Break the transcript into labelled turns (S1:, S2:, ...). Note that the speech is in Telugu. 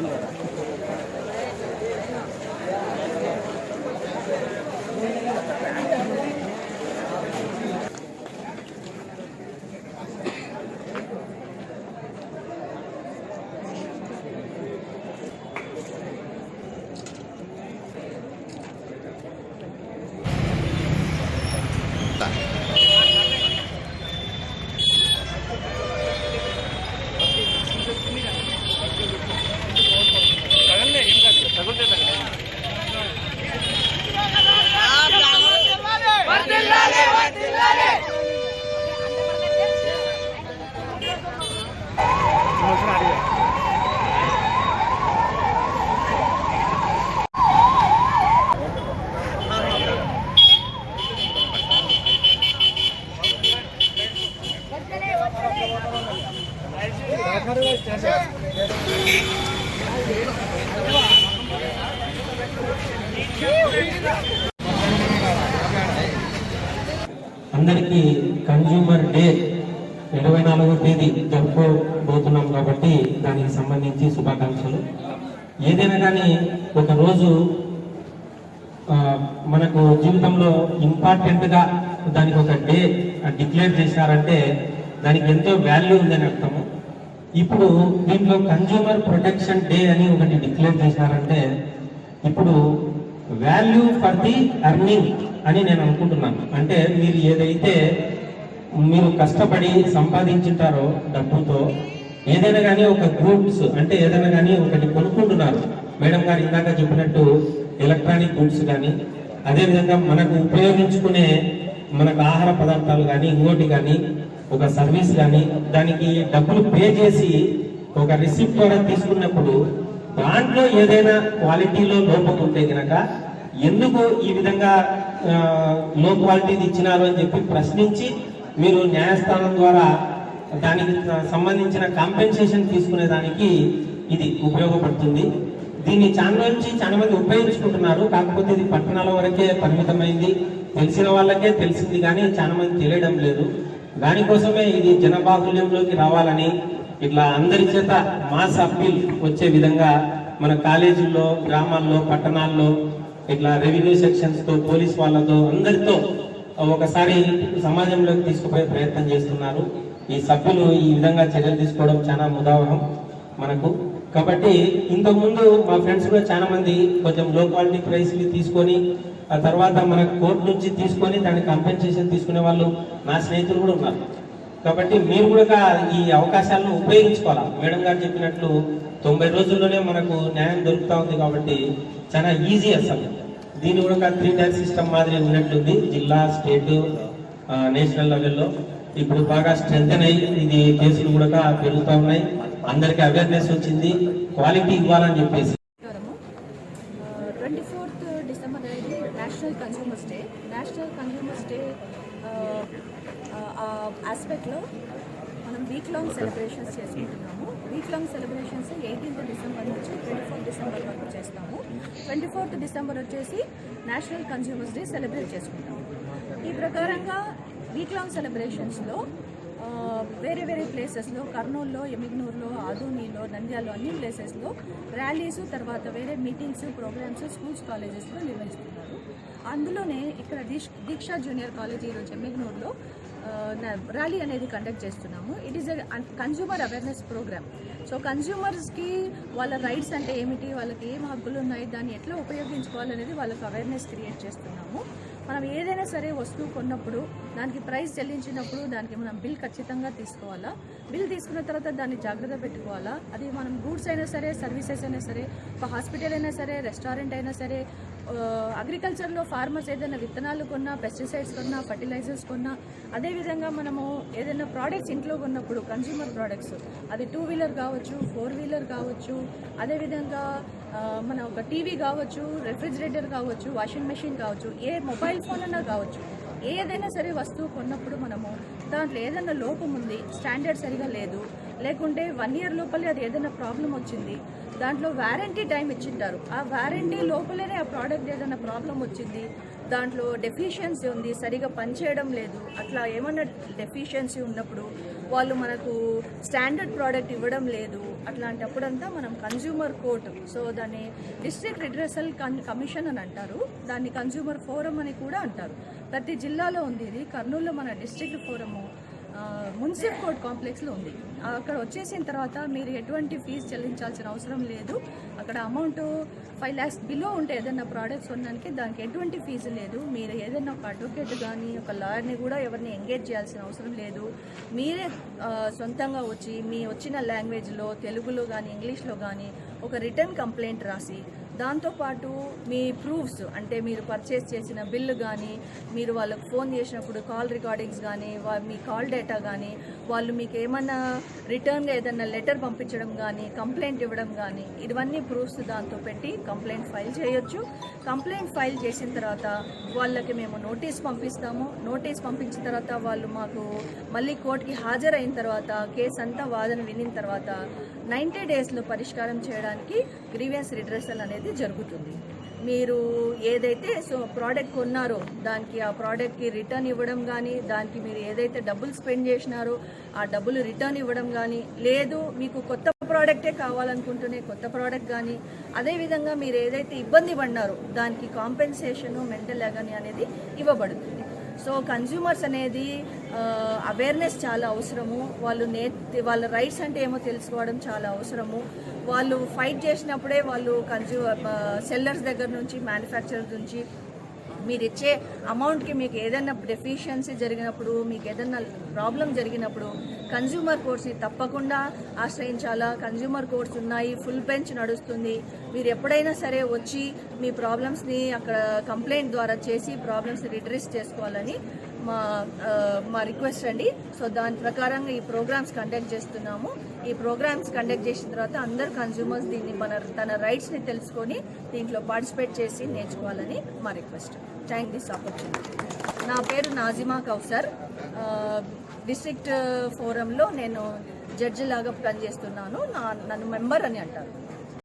S1: しながら。అందరికీ కన్జ్యూమర్ డే ఇరవై నాలుగో తేదీ జరుపుకోబోతున్నాం కాబట్టి దానికి సంబంధించి శుభాకాంక్షలు. ఏదైనా కానీ ఒకరోజు మనకు జీవితంలో ఇంపార్టెంట్గా దానికి ఒక డే డిక్లేర్ చేశారంటే దానికి ఎంతో వాల్యూ ఉందని అర్థము. ఇప్పుడు దీంట్లో కన్జ్యూమర్ ప్రొటెక్షన్ డే అని ఒకటి డిక్లేర్ చేశారంటే ఇప్పుడు వాల్యూ ఫర్ ది అర్నింగ్ అని నేను అనుకుంటున్నాను. అంటే మీరు ఏదైతే మీరు కష్టపడి సంపాదించుంటారో డబ్బుతో ఏదైనా కానీ ఒక గూడ్స్ అంటే ఏదైనా కానీ ఒకటి కొనుక్కుంటున్నారు. మేడం గారు ఇందాక చెప్పినట్టు ఎలక్ట్రానిక్ గూడ్స్ కానీ అదేవిధంగా మనకు ఉపయోగించుకునే మనకు ఆహార పదార్థాలు కానీ ఇంకోటి కానీ ఒక సర్వీస్ కానీ దానికి డబ్బులు పే చేసి ఒక రిసిప్ట్ కూడా తీసుకున్నప్పుడు దాంట్లో ఏదైనా క్వాలిటీలో లోపం ఉంటే కనుక ఎందుకు ఈ విధంగా లో క్వాలిటీది ఇచ్చినారు అని చెప్పి ప్రశ్నించి మీరు న్యాయస్థానం ద్వారా దానికి సంబంధించిన కాంపెన్సేషన్ తీసుకునే దానికి ఇది ఉపయోగపడుతుంది. దీన్ని చాలా నుంచి చాలా మంది ఉపయోగించుకుంటున్నారు. కాకపోతే ఇది పట్టణాల వరకే పరిమితమైంది. తెలిసిన వాళ్ళకే తెలిసింది కానీ చాలా మంది తెలియడం లేదు. దానికోసమే ఇది జనబాహుల్యంలోకి రావాలని ఇట్లా అందరి చేత మాస్ అప్పీల్ వచ్చే విధంగా మన కాలేజీల్లో గ్రామాల్లో పట్టణాల్లో ఇట్లా రెవెన్యూ సెక్షన్స్తో పోలీస్ వాళ్ళతో అందరితో ఒకసారి సమాజంలోకి తీసుకుపోయే ప్రయత్నం చేస్తున్నారు. ఈ సభ్యులు ఈ విధంగా చర్యలు తీసుకోవడం చాలా ముదావహం మనకు. కాబట్టి ఇంతకుముందు మా ఫ్రెండ్స్ కూడా చాలా మంది కొంచెం లో క్వాలిటీ ప్రైస్లు తీసుకొని ఆ తర్వాత మన కోర్టు నుంచి తీసుకొని దాని కంపెన్సేషన్ తీసుకునే వాళ్ళు నా స్నేహితులు కూడా ఉన్నారు. కాబట్టి మీరు కూడా ఈ అవకాశాలను ఉపయోగించుకోవాలి? మేడం గారు చెప్పినట్లు తొంభై రోజుల్లోనే మనకు న్యాయం దొరుకుతూ ఉంది కాబట్టి చాలా ఈజీ అసలు. దీన్ని కూడా త్రీ టైర్ సిస్టమ్ మాదిరి ఉన్నట్లుంది. జిల్లా స్టేట్ నేషనల్ లెవెల్లో ఇప్పుడు బాగా స్ట్రెంగ్ అయ్యి ఇది కేసులు కూడా పెరుగుతూ ఉన్నాయి. అందరికీ అవేర్నెస్ వచ్చింది. క్వాలిటీ ఇవ్వాలని చెప్పేసి
S2: నమస్కారము ట్వంటీ ఫోర్త్ డిసెంబర్ అనేది national consumers day national consumers day ఆస్పెక్ట్లో మనం వీక్ లాంగ్ సెలబ్రేషన్స్ చేసుకుంటున్నాము. Week long celebrations eighteenth December నుంచి ట్వంటీ ఫోర్త్ డిసెంబర్ వరకు చేస్తాము. ట్వంటీ ఫోర్త్ డిసెంబర్ వచ్చేసి నేషనల్ కన్జ్యూమర్స్ డే సెలబ్రేట్ చేసుకుంటాము. ఈ ప్రకారంగా వీక్ లాంగ్ సెలబ్రేషన్స్లో వేరే వేరే ప్లేసెస్లో కర్నూలులో ఎమిగ్నూరులో ఆదోనిలో నంద్యాలలో అన్ని ప్లేసెస్లో ర్యాలీస్ తర్వాత వేరే మీటింగ్స్ ప్రోగ్రామ్స్ స్కూల్స్ కాలేజెస్లో నిర్వహిస్తున్నారు. అందులోనే ఇక్కడ దీక్ష దీక్షా జూనియర్ కాలేజ్ ఈరోజు ఎమిగ్నూరులో ర్యాలీ అనేది కండక్ట్ చేస్తున్నాము. It is consumer awareness programme so కన్జ్యూమర్స్కి వాళ్ళ రైట్స్ అంటే ఏమిటి? వాళ్ళకి ఏం హక్కులు ఉన్నాయి దాన్ని ఎట్లా ఉపయోగించుకోవాలనేది వాళ్ళకి అవేర్నెస్ క్రియేట్ చేస్తున్నాము. మనం ఏదైనా సరే వస్తువు కొన్నప్పుడు దానికి ప్రైస్ చెల్లించినప్పుడు దానికి మనం బిల్ ఖచ్చితంగా తీసుకోవాలా? బిల్ తీసుకున్న తర్వాత దాన్ని జాగ్రత్త పెట్టుకోవాలా? అది మనం గూడ్స్ అయినా సరే సర్వీసెస్ అయినా సరే ఒక హాస్పిటల్ అయినా సరే రెస్టారెంట్ అయినా సరే అగ్రికల్చర్లో ఫార్మర్స్ ఏదైనా విత్తనాలు కొన్నా పెస్టిసైడ్స్ కొన్నా ఫర్టిలైజర్స్ కొన్నా అదేవిధంగా మనము ఏదైనా ప్రోడక్ట్స్ ఇంట్లో కొన్నప్పుడు కన్జ్యూమర్ ప్రోడక్ట్స్ అది టూ వీలర్ కావచ్చు ఫోర్ వీలర్ కావచ్చు అదేవిధంగా మన ఒక టీవీ కావచ్చు రెఫ్రిజిరేటర్ కావచ్చు వాషింగ్ మెషిన్ కావచ్చు ఏ మొబైల్ ఫోన్ అన్నా కావచ్చు ఏదైనా సరే వస్తువు కొన్నప్పుడు మనము దాంట్లో ఏదైనా లోపం ఉంది స్టాండర్డ్ సరిగా లేదు లేకుంటే వన్ ఇయర్ లోపలే అది ఏదైనా ప్రాబ్లం వచ్చింది దాంట్లో వారంటీ టైం ఇచ్చింటారు. ఆ వారంటీ లోపలనే ఆ ప్రోడక్ట్ ఏదైనా ప్రాబ్లం వచ్చింది దాంట్లో డెఫిషియన్సీ ఉంది సరిగా పనిచేయడం లేదు. అట్లా ఏమన్నా డెఫిషియన్సీ ఉన్నప్పుడు వాళ్ళు మనకు స్టాండర్డ్ ప్రోడక్ట్ ఇవ్వడం లేదు. అట్లాంటప్పుడంతా మనం కన్జ్యూమర్ కోర్ట్ సో దాన్ని డిస్ట్రిక్ట్ రిడ్రెసల్ కమిషన్ అని అంటారు. దాన్ని కన్జ్యూమర్ ఫోరం అని కూడా అంటారు. ప్రతి జిల్లాలో ఉంది ఇది. కర్నూలులో మన డిస్ట్రిక్ట్ ఫోరము మున్సిపల్ కోర్ట్ కాంప్లెక్స్లో ఉంది. అక్కడ వచ్చేసిన తర్వాత మీరు ఎటువంటి ఫీజు చెల్లించాల్సిన అవసరం లేదు. అక్కడ అమౌంట్ ఫైవ్ ల్యాక్స్ బిలో ఉంటే ఏదైనా ప్రోడక్ట్స్ ఉన్నానికి దానికి ఎటువంటి ఫీజు లేదు. మీరు ఏదైనా ఒక అడ్వకేట్ కానీ ఒక లాయర్ని కూడా ఎవరిని ఎంగేజ్ చేయాల్సిన అవసరం లేదు. మీరే సొంతంగా వచ్చి మీ వచ్చిన లాంగ్వేజ్లో తెలుగులో కానీ ఇంగ్లీష్లో కానీ ఒక రిటర్న్ కంప్లైంట్ రాసి దాంతోపాటు మీ ప్రూఫ్స్ అంటే మీరు పర్చేస్ చేసిన బిల్లు కానీ మీరు వాళ్ళకు ఫోన్ చేసినప్పుడు కాల్ రికార్డింగ్స్ కానీ వా- మీ కాల్ డేటా కానీ వాళ్ళు మీకు ఏమన్నా రిటర్న్గా ఏదన్నా లెటర్ పంపించడం కానీ కంప్లైంట్ ఇవ్వడం కానీ ఇవన్నీ ప్రూఫ్స్ దాంతో పెట్టి కంప్లైంట్ ఫైల్ చేయొచ్చు. కంప్లైంట్ ఫైల్ చేసిన తర్వాత వాళ్ళకి మేము నోటీస్ పంపిస్తాము. నోటీస్ పంపించిన తర్వాత వాళ్ళు మాకు మళ్ళీ కోర్టుకి హాజరైన తర్వాత కేసు అంతా వాదన వినిన తర్వాత నైంటీ డేస్లో పరిష్కారం చేయడానికి గ్రీవియన్స్ రిడ్రెసల్ అనేది జరుగుతుంది. మీరు ఏదైతే సో ప్రోడక్ట్ కొన్నారో దానికి ఆ ప్రోడక్ట్కి రిటర్న్ ఇవ్వడం కానీ దానికి మీరు ఏదైతే డబ్బులు స్పెండ్ చేసినారో ఆ డబ్బులు రిటర్న్ ఇవ్వడం కానీ లేదు మీకు కొత్త ప్రోడక్టే కావాలనుకుంటూనే కొత్త ప్రోడక్ట్ కానీ అదేవిధంగా మీరు ఏదైతే ఇబ్బంది పడినారో దానికి కాంపెన్సేషన్ మెంటల్ అగని అనేది ఇవ్వబడుతుంది. సో కన్జ్యూమర్స్ అనేది అవేర్నెస్ చాలా అవసరము. వాళ్ళు నే వాళ్ళ రైట్స్ అంటే ఏమో తెలుసుకోవడం చాలా అవసరము. వాళ్ళు ఫైట్ చేసినప్పుడే వాళ్ళు కన్జ్యూమర్ సెల్లర్స్ దగ్గర నుంచి మ్యానుఫ్యాక్చరర్ నుంచి మీరు ఇచ్చే అమౌంట్కి మీకు ఏదైనా డెఫిషియన్సీ జరిగినప్పుడు మీకు ఏదైనా ప్రాబ్లం జరిగినప్పుడు కన్జ్యూమర్ కోర్ట్స్ని తప్పకుండా ఆశ్రయించాలా? కన్జ్యూమర్ కోర్ట్స్ ఉన్నాయి ఫుల్ బెంచ్ నడుస్తుంది. మీరు ఎప్పుడైనా సరే వచ్చి మీ ప్రాబ్లమ్స్ని అక్కడ కంప్లైంట్ ద్వారా చేసి ప్రాబ్లమ్స్ని రిడ్రెస్ చేసుకోవాలని మా మా రిక్వెస్ట్ అండి. సో దాని ప్రకారంగా ఈ ప్రోగ్రామ్స్ కండక్ట్ చేస్తున్నాము. ఈ ప్రోగ్రామ్స్ కండక్ట్ చేసిన తర్వాత అందరు కన్జ్యూమర్స్ దీన్ని మన తన రైట్స్ని తెలుసుకొని దీంట్లో పార్టిసిపేట్ చేసి నేర్చుకోవాలని మా రిక్వెస్ట్ థ్యాంక్ దిస్ ఆపర్చునిటీ నా పేరు నాజిమా కౌసర్. డిస్ట్రిక్ట్ ఫోరంలో నేను జడ్జి లాగా పనిచేస్తున్నాను. నా నన్ను మెంబర్ అని అంటారు.